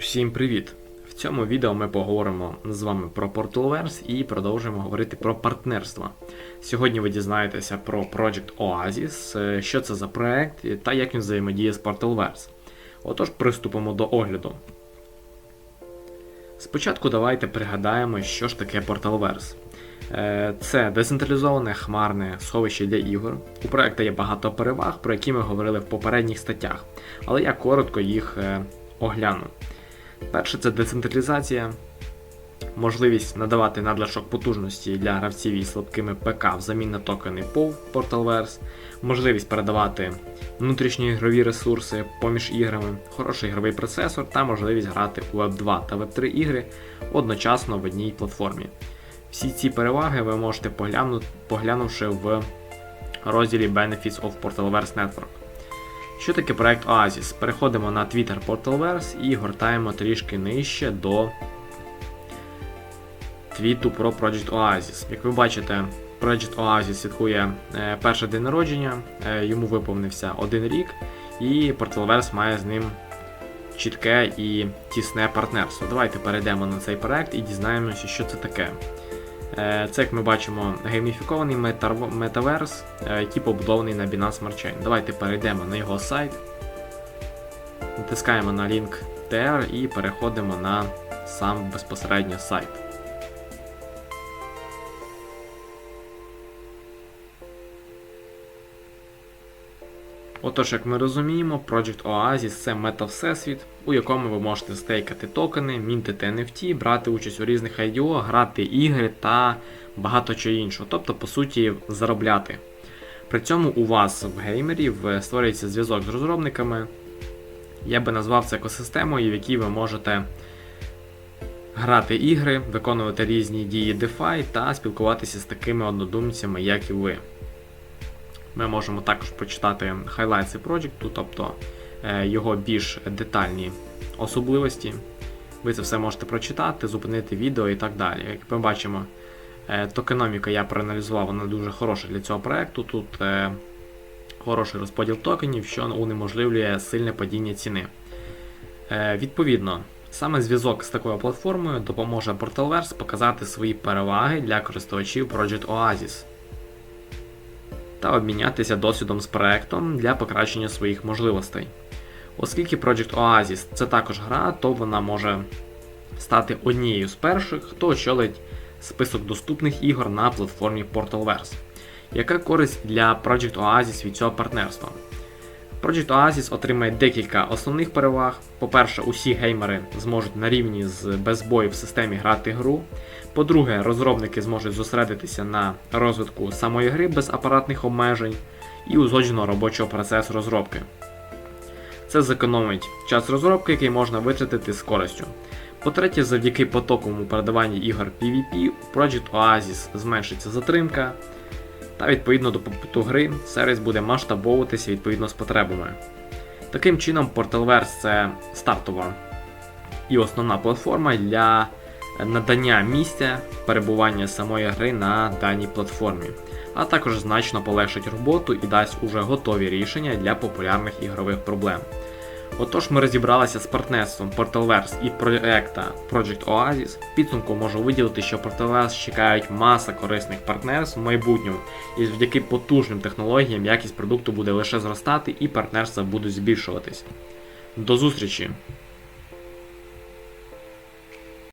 Всім привіт! В цьому відео ми поговоримо з вами про Portalverse і продовжуємо говорити про партнерство. Сьогодні ви дізнаєтеся про Project Oasis, е, що це за проект та як він взаємодіє з Portalverse. Отож, приступимо до огляду. Спочатку давайте пригадаємо, що ж таке Portalverse. Е, Це децентралізоване хмарне сховище для ігор. У проекту є багато переваг, про які ми говорили в попередніх статтях, але я коротко їх е, огляну. Перше це децентралізація, можливість надавати надлишок потужності для гравців із слабкими ПК взамін на токени POV Portalverse, можливість передавати внутрішні ігрові ресурси поміж іграми, хороший ігровий процесор та можливість грати у Web 2 та Web 3 ігри одночасно в одній платформі. Всі ці переваги ви можете погляну- поглянувши в розділі Benefits of Portalverse Network. Що таке проект Oasis? Переходимо на Twitter Portalverse і гортаємо трішки нижче до твіту про Project Oasis. Як ви бачите, Project Oasis святкує е, перший день народження, е, йому виповнився один рік, і Portalverse має з ним чітке і тісне партнерство. Давайте перейдемо на цей проект і дізнаємося, що це таке. Е, Це, як ми бачимо, гейміфікований метаверс, е, який побудований на Binance Smart Chain. Давайте перейдемо на його сайт, натискаємо на лінк TR і переходимо на сам безпосередньо сайт. Отож, як ми розуміємо, Project Oasis це мета-всесвіт, у якому ви можете стейкати токени, мінтити NFT, брати участь у різних IDO, грати ігри та багато чого іншого, тобто, по суті, заробляти. При цьому у вас в геймерів е, створюється зв'язок з розробниками. Я би назвав це екосистемою, в якій ви можете грати ігри, виконувати різні дії DeFi та спілкуватися з такими однодумцями, як і ви. Ми можемо також прочитати хайлайти проєкту, тобто е, його більш детальні особливості. Ви це все можете прочитати, зупинити відео і так далі. Як ми бачимо, е, токеноміка я проаналізував, вона дуже хороша для цього проекту. Тут е, хороший розподіл токенів, що унеможливлює сильне падіння ціни. Відповідно, саме зв'язок з такою платформою допоможе Portalverse показати свої переваги для користувачів Project Oasis та обмінятися досвідом з проектом для покращення своїх можливостей. Оскільки Project Oasis це також гра, то вона може стати однією з перших, хто очолить список доступних ігор на платформі Portalverse. Яка користь для Project Oasis від цього партнерства? Project Oasis отримає декілька основних переваг. По-перше, усі геймери зможуть на рівні з без бою в системі грати гру. По-друге, розробники зможуть зосередитися на розвитку самої гри без апаратних обмежень і узгодженого робочого процесу розробки. Це зекономить час розробки, який можна витратити з користю. По-третє, завдяки потоковому передаванню ігор PvP у Project Oasis зменшиться затримка, та відповідно до попиту гри сервіс буде масштабовуватися відповідно з потребами. Таким чином, Portalverse це стартова і основна платформа для надання місця перебування самої гри на даній платформі, а також значно полегшить роботу і дасть уже готові рішення для популярних ігрових проблем. Отож, ми розібралися з партнерством Portalverse і проекта Project Oasis. Підсумку можу виділити, що Portalverse чекають маса корисних партнерств в майбутньому, і завдяки потужним технологіям якість продукту буде лише зростати і партнерства будуть збільшуватись. До зустрічі!